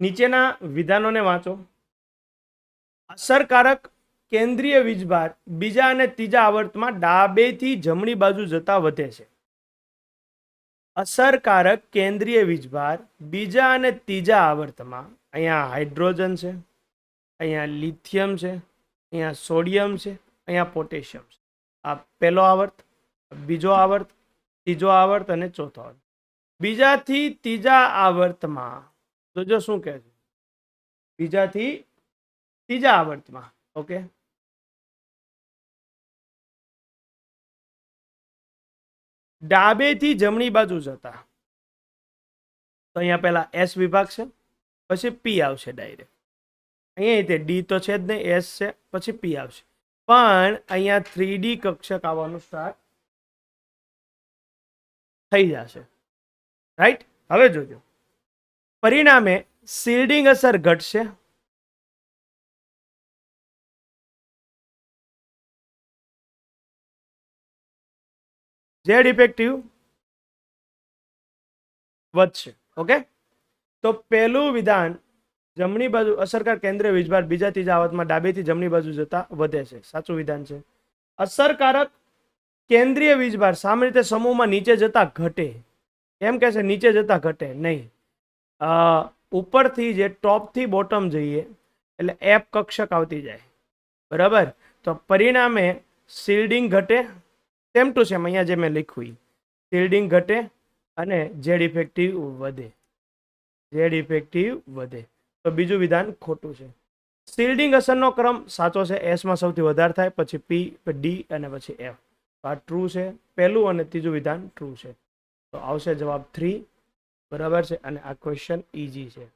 નીચેના વિધાનોને વાંચો. અસરકારક કેન્દ્રીય વીજભાર બીજા અને ત્રીજા આવર્તમાં ડાબેથી જમણી બાજુ જતા વધે છે. અસરકારક કેન્દ્રીય વીજભાર બીજા અને ત્રીજા આવર્તમાં અહીંયા હાઇડ્રોજન છે, અહીંયા લિથિયમ છે, અહીંયા સોડિયમ છે, અહીંયા પોટેશિયમ છે. આ પહેલો આવર્ત, બીજો આવર્ત, ત્રીજો આવર્ત અને ચોથો આવર્ત. બીજાથી ત્રીજા આવર્તમાં તો જો શું કહે છે? બીજાથી ત્રીજા આવર્તમાં, ઓકે? ડાબેથી જમણી બાજુ જતા. તો અહીંયા પહેલાં એસ વિભાગ છે, પછી પી આવશે ડાયરેક્ટ. અહીંયા તે ડી તો છે જ નહીં, એસ છે, પછી પી આવશે. પણ અહીંયા થ્રી ડી કક્ષક આવવાનું સ્ટાર્ટ થઈ જશે. રાઈટ હવે જોજો. પરિણામે શિલ્ડિંગ અસર ઘટશે. ઝેડ ઇફેક્ટિવ વધશે ઓકે તો પહેલું વિધાન, જમણી બાજુ અસરકાર કેન્દ્રીય વીજભાર, બીજા ત્રીજા આવતમાં ડાબેથી જમણી બાજુ જતા વધે છે. સાચું વિધાન છે. અસરકારક કેન્દ્રીય વીજભાર સામાન્ય રીતે સમૂહમાં નીચે જતા ઘટે. એમ કે છે, નીચે જતા ઘટે, નહીં. ઉપરથી જે ટોપથી બોટમ જઈએ, એટલે એપ કક્ષક આવતી જાય. બરાબર? તો પરિણામે શિલ્ડિંગ ઘટે, સેમ ટુ સેમ અહીંયા જે મેં લખ્યું, શિલ્ડિંગ ઘટે અને ઝેડ ઇફેક્ટિવ વધે. ઝેડ ઇફેક્ટિવ વધે. તો બીજું વિધાન ખોટું છે. શિલ્ડિંગ અસરનો ક્રમ સાચો છે, એસમાં સૌથી વધારે થાય, પછી પી ડી અને પછી એફ. આ ટ્રુ છે, પહેલું અને ત્રીજું વિધાન ટ્રુ છે. તો આવશે જવાબ થ્રી બરાબર છે? અને આ ક્વેશ્ચન ઇઝી છે.